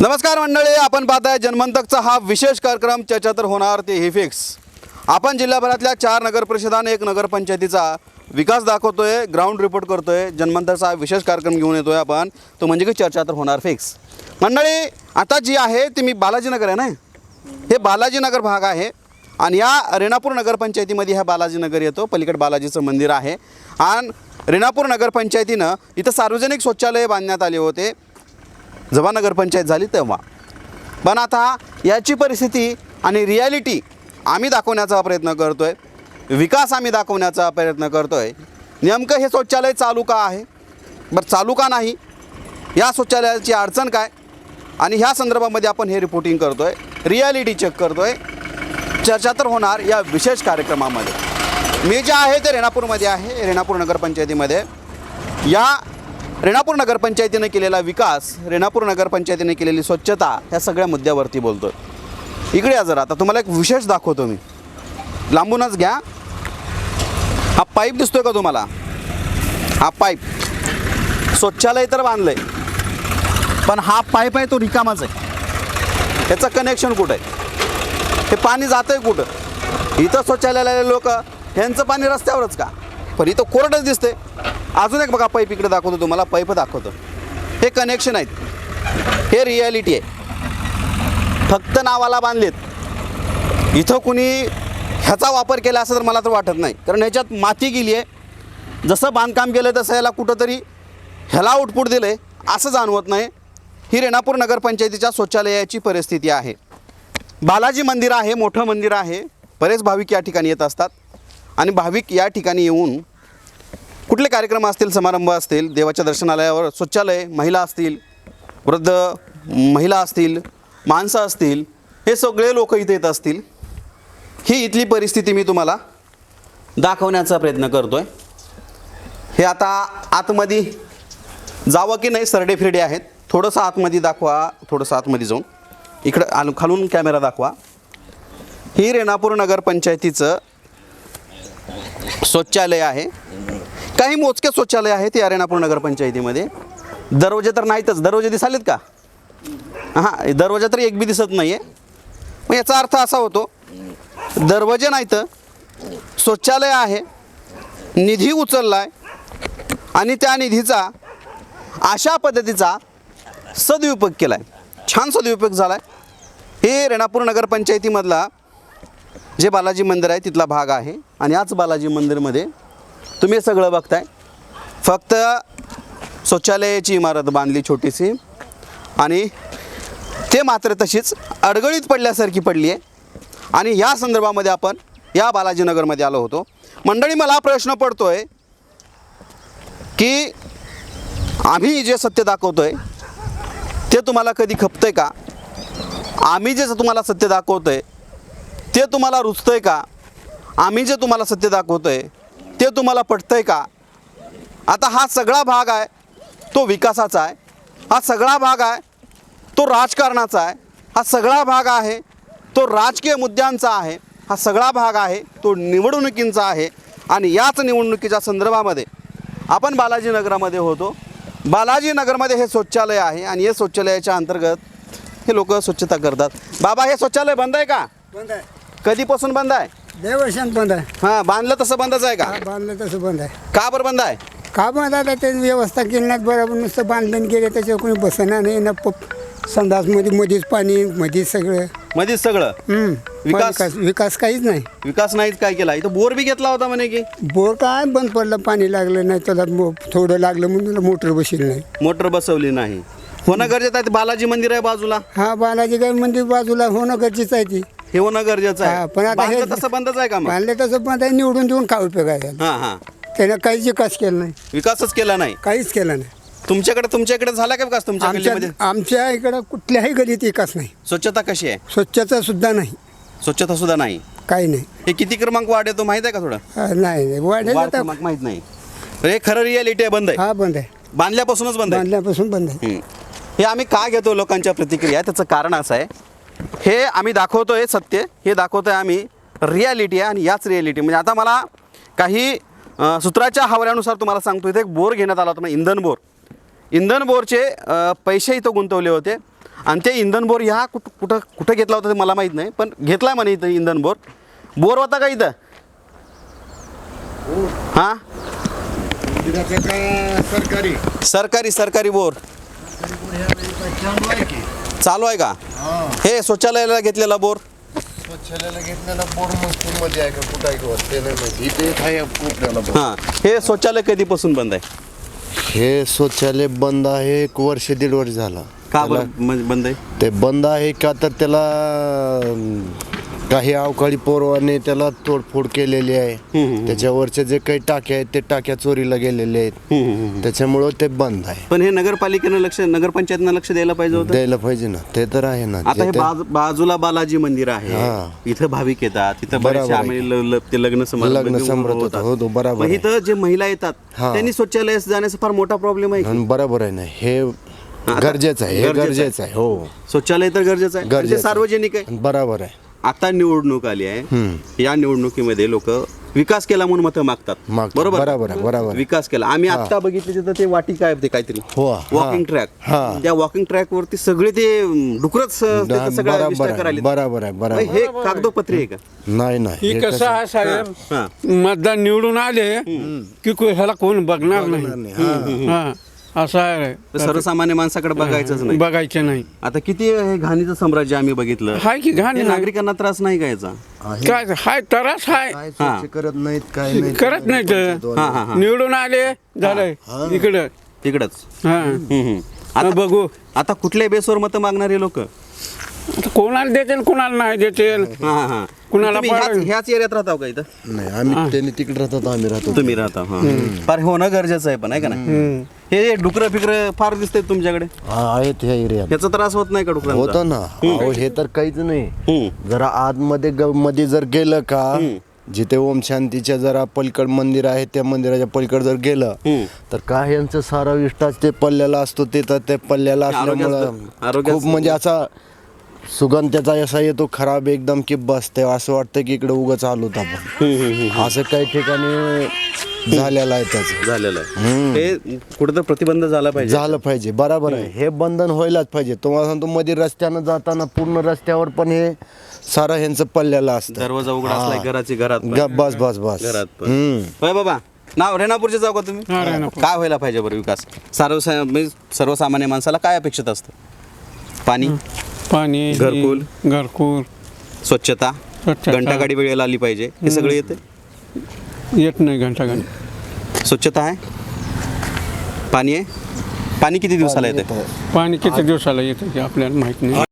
नमस्कार मंडळी आपण पाहताय जनमंतकचा हा विशेष कार्यक्रम चर्चा तर होणार ते हे फिक्स आपण जिल्हाभरातल्या चार नगर परिषदा आणि एक नगरपंचायतीचा विकास दाखवतोय ग्राउंड रिपोर्ट करतोय जनमंतकचा हा विशेष कार्यक्रम घेऊन येतोय आपण. तो म्हणजे की चर्चा तर होणार फिक्स मंडळी आता जी आहे ती मी बालाजीनगर आहे ना? हे बालाजीनगर भाग आहे आणि या रेणापूर नगरपंचायतीमध्ये ह्या बालाजीनगर येतो पलीकडे बालाजीचं मंदिर आहे. आणि रेणापूर नगरपंचायतीनं इथं सार्वजनिक शौचालय बांधण्यात आले होते. जेव्हा नगरपंचायत झाली तेव्हा. पण आता याची परिस्थिती आणि रियालिटी आम्ही दाखवण्याचा प्रयत्न करतो आहे विकास आम्ही दाखवण्याचा प्रयत्न करतो आहे नेमकं हे शौचालय चालू का आहे? बरं चालू का नाही? या शौचालयाची अडचण काय? आणि ह्या संदर्भामध्ये आपण हे रिपोर्टिंग करतो आहे रियालिटी चेक करतो आहे चर्चा तर होणार या विशेष कार्यक्रमामध्ये. मी जे आहे ते रेणापूरमध्ये आहे रेणापूर नगरपंचायतीमध्ये. या रेणापूर नगरपंचायतीने केलेला विकास रेणापूर नगरपंचायतीने केलेली स्वच्छता ह्या सगळ्या मुद्द्यावरती बोलतो इकडे या जरा आता तुम्हाला एक विशेष दाखवतो मी. लांबूनच घ्या. हा पाईप दिसतोय का तुम्हाला? हा पाईप. स्वच्छालय तर बांधलंय. पण हा पाईप आहे तो रिकामाच आहे. त्याचं कनेक्शन कुठं आहे? हे पाणी जातंय कुठं? इथं शौचालयाला लोक ह्यांचं पाणी रस्त्यावरच का? पण इथं कोरडच दिसते अजून एक बघा पाईप इकडे दाखवतो तुम्हाला पाईप दाखवतो. हे कनेक्शन आहेत. हे रियालिटी आहे. फक्त नावाला बांधलेत. इथं कुणी ह्याचा वापर केला असं तर मला तर वाटत नाही. कारण ह्याच्यात माती गेली आहे. जसं बांधकाम केलं तसं ह्याला कुठंतरी ह्याला आउटपुट दिलं आहे असं जाणवत नाही. ही रेणापूर नगरपंचायतीच्या शौचालयाची परिस्थिती आहे. बालाजी मंदिर आहे मोठं मंदिर आहे. बरेच भाविक या ठिकाणी येत असतात. आणि भाविक या ठिकाणी येऊन कुठले कार्यक्रम असतील समारंभ असतील देवाच्या दर्शनालयावर शौचालय महिला असतील वृद्ध महिला असतील माणसं असतील हे सगळे लोक इथे येत असतील. ही इथली परिस्थिती मी तुम्हाला दाखवण्याचा प्रयत्न करतो आहे हे आता आतमध्ये जावं की नाही सरडे फिरडे आहेत. थोडंसं आतमध्ये दाखवा थोडंसं आतमध्ये जाऊन. इकडं आलू खालून कॅमेरा दाखवा. ही रेणापूर नगरपंचायतीचं शौचालय आहे. काही मोजके शौचालय आहेत या रेणापूर नगरपंचायतीमध्ये. दरवाजे तर नाहीतच. दरवाजे दिसालेत का? हां दरवाजा तर एक बी दिसत नाही आहे मग याचा अर्थ असा होतो दरवाजे नाहीत शौचालय आहे निधी उचलला आहे आणि त्या निधीचा अशा पद्धतीचा सदुपयोग केला आहे छान सदुपयोग झाला आहे हे रेणापूर नगरपंचायतीमधला जे बालाजी मंदिर आहे तिथला भाग आहे. आणि आज बालाजी मंदिरमध्ये तुम्ही हे सगळं बघताय. फक्त शौचालयाची इमारत बांधली छोटीशी. आणि ते मात्र तशीच अडगळीत पडल्यासारखी पडली आहे. आणि या संदर्भामध्ये आपण या बालाजीनगरमध्ये आलो होतो. मंडळी मला प्रश्न पडतो आहे की आम्ही जे सत्य दाखवतो आहे ते तुम्हाला कधी खपतंय का? आम्ही जे तुम्हाला सत्य दाखवतो आहे ते तुम्हाला रुचतं आहे का? आम्ही जे तुम्हाला सत्य दाखवतो आहे ते तुम्हाला पटतंय का? आता हा सगळा भाग आहे तो विकासाचा आहे. हा सगळा भाग आहे तो राजकारणाचा आहे. हा सगळा भाग आहे तो राजकीय मुद्द्यांचा आहे. हा सगळा भाग आहे तो निवडणुकींचा आहे. आणि याच निवडणुकीच्या संदर्भामध्ये आपण बालाजीनगरामध्ये होतो. बालाजीनगरमध्ये हे शौचालय आहे आणि या शौचालयाच्या अंतर्गत हे लोक स्वच्छता करतात. बाबा हे शौचालय बंद आहे का? बंद आहे. कधीपासून बंद आहे? लय वर्षांत बंद आहे. हां बांधलं तसं बंदच आहे का? हा, बांधलं तसं बंद आहे. का बरं बंद आहे? का बंद आहे? ते व्यवस्था केली नाहीत बरोबर नुसतं बांधलं गेले त्याच्यावर कोणी बसना नाही ना पप संडासमध्ये मध्येच पाणी मध्येच सगळं. मध्येच सगळं? हम्म. विकास? विकास विकास काहीच नाही. विकास नाहीच काय केला? इथं बोर बी घेतला होता म्हणे की? बोर काय बंद पडलं पाणी लागलं नाही त्याला मो- थोडं लागलं म्हणून मोटर बसली नाही. मोटर बसवली नाही. होणं गरजेचं आहे ते बालाजी मंदिर आहे बाजूला. हा बालाजी काही मंदिर बाजूला होणं गरजेचं आहे ती. हे होणं गरजेचं हा, आहे पण आता हे बांधलं तसं बंदच आहे का मग? बांधले तसं बंद आहे निवडून देऊन काय उपयोग आहे? त्याला? हां हां. त्यानं काहीच विकास केला नाही. विकासच केला नाही? काहीच केला नाही. तुमच्याकडे तुमच्याकडे झाला का विकास तुमच्या आमच्या गल्लीमध्ये? आमच्या इकडं कुठल्याही गलीत विकास नाही. स्वच्छता कशी आहे? स्वच्छता सुद्धा नाही. स्वच्छता सुद्धा नाही? काही नाही. हे किती क्रमांक वाढ येतो माहीत आहे का थोडं? हा, नाही नाही. वाढेल वाढ आता. क्रमांक माहीत नाही. हे खरं रियालिटी आहे बंद आहे. हा बंद आहे. बांधल्यापासूनच बंद आहे. बांधल्यापासून बंद आहे. हम्म. हे आम्ही का घेतो लोकांच्या प्रतिक्रिया? त्याचं कारण असं आहे हे आम्ही दाखवतोय सत्य हे दाखवतोय आम्ही रियालिटी आहे आणि याच रियालिटी म्हणजे आता मला काही सूत्राच्या हावऱ्यानुसार तुम्हाला सांगतो इथे एक बोर घेण्यात आला होता म्हणजे इंधन बोर. इंधन बोरचे पैसे इथं गुंतवले होते. आणि ते इंधन बोर ह्या कुठं कुठं कुठं घेतला होता ते मला माहीत नाही पण घेतलाय म्हणे इथं इंधन बोर. बोर होता का इथं? हां? सरकारी. सरकारी सरकारी बोर. चालू आहे का? हे. शौचालयाला घेतलेला बोर? स्वच्छालयाला घेतलेला मग मध्ये आहे का कुठं आहे का ते नाही माहिती. इथे एक आहे कुठल्याला बोर्ड. हां. हे शौचालय कधीपासून बंद आहे? हे शौचालय बंद आहे एक वर्ष दीड वर्ष झाला. का बरं म्हणजे बंद आहे? ते बंद आहे का तर त्याला अं, काही अवकाळी पोरवाने त्याला तोडफोड केलेली आहे. त्याच्यावरचे जे काही टाक्या आहेत ते टाक्या चोरीला गेलेले आहेत. त्याच्यामुळं ते बंद आहे. पण हे नगरपालिकेनं लक्ष नगरपंचायतनं लक्ष द्यायला पाहिजे होतं? द्यायला पाहिजे ना. ते तर आहे ना. आता हे ते- बाजू- बाजूला बालाजी मंदिर आहे. इथं भाविक येतात इथं बरोबर बरेचसे आहे. आम्ही ल- ल- ते लग्न समारंभ लग्न घेऊन समारंभ होतं, होतात. हो, बरोबर मग आहे. इथं जे महिला येतात हा. त्यांनी शौचालयास जाण्याचा फार मोठा प्रॉब्लेम आहे आणि बरोबर आहे ना. हे गरजेचं आहे. हे गरजेचं आहे. गरजेचं आहे. हो. शौचालय तर गरजेचं आहे. ते गरजेचं. सार्वजनिक आहे. बरोबर आहे. आता निवडणूक आली आहे. या निवडणुकीमध्ये लोक विकास केला म्हणून मतं मागतात. मागतात. बरोबर? बरोबर आहे, बरोबर. विकास केला. आम्ही आता बघितले तिथं ते वाटिका आहे ते काहीतरी. हो, हा. वॉकिंग ट्रॅक हा. त्या वॉकिंग ट्रॅक वरती सगळे ते डुकरच बरोबर विस्तार आहे करायला बरोबर आहे बरोबर हे कागदोपत्री आहे का? नाही नाही. ही हे कसं आहे साहेब? हा. मतदान निवडून आले की को- ह्याला कोण बघणार नाही? हा. असं आहे. तर सर्वसामान्य माणसाकडे बघायचंच नाही. बघायचं नाही. आता किती हे घाणीचं साम्राज्य आम्ही बघितलं? हाय की घाण हे नाही. नागरिकांना त्रास नाही का याचा? काय हाय तरास हाय. काय स्वच्छ करत नाहीत काय नाही. करत नाही तर हा हा हा. निवडून आले झालंय इकडं. तिकडच. हा. आता बघू. आता कुठल्या बेसवर मतं मागणारे लोक? कोणाला देतील कोणाला नाही देतील? कुणाला ह्याच एरियात राहता का इथं? नाही आम्ही त्यांनी तिकडे राहतात आम्ही राहतो. तुम्ही राहता हा. फार होणं गरजेचं आहे पण आहे का नाही? हे डुकर फिकर फार दिसते तुमच्याकडे. हा आहेत ह्या एरियात. ह्याचा त्रास होत नाही का डुकरांचा? होतं ना. अहो हे तर काहीच नाही. हम्म. जरा आतमध्ये ग- मध्ये जर गेलं का जिथे ओम शांतीच्या जरा पलीकड मंदिर आहे त्या मंदिराच्या पलीकड जर गेलं हम्म. तर काय यांचं सारा विष्टाच ते पल्ल्याला असतो ते तर ते पल्ल्याला आरोग्याचं- असल्यामुळं आरोग्याचं- खूप म्हणजे असा सुगंध त्याचा असा येतो खराब एकदम की बस ते असं वाटतं की इकडे उगाच आलो आपण. असं काही ठिकाणी झालेलं आहे त्याचं. झालेलं आहे. हे कुठं प्रतिबंध झाला पाहिजे. झालं पाहिजे बरोबर आहे. हे बंधन व्हायलाच पाहिजे. तुम्हाला सांगतो मध्ये रस्त्यानं जाताना पूर्ण रस्त्यावर पण हे सारं ह्यांचं पल्ल्याला असतं. दरवाजा उघडा असलाय घराची घरात पण. बस बस बस. घरात पण. हम्म. होय बाबा नाव रेणापूरचे जाऊ का तुम्ही? हा. काय व्हायला पाहिजे बरं विकास? सर्वसा म्हणजे सर्वसामान्य माणसाला काय अपेक्षित असतं? पाणी? पाणी घरकुल. घरकुल. स्वच्छता. स्वच्छता. घंटागाडी वेळेला आली पाहिजे. हे सगळं येते येत नाही घंटा घंटा स्वच्छता आहे? पाणी आहे? पाणी किती दिवसाला येते पाणी किती दिवसाला येतं ते आपल्याला माहीत नाही.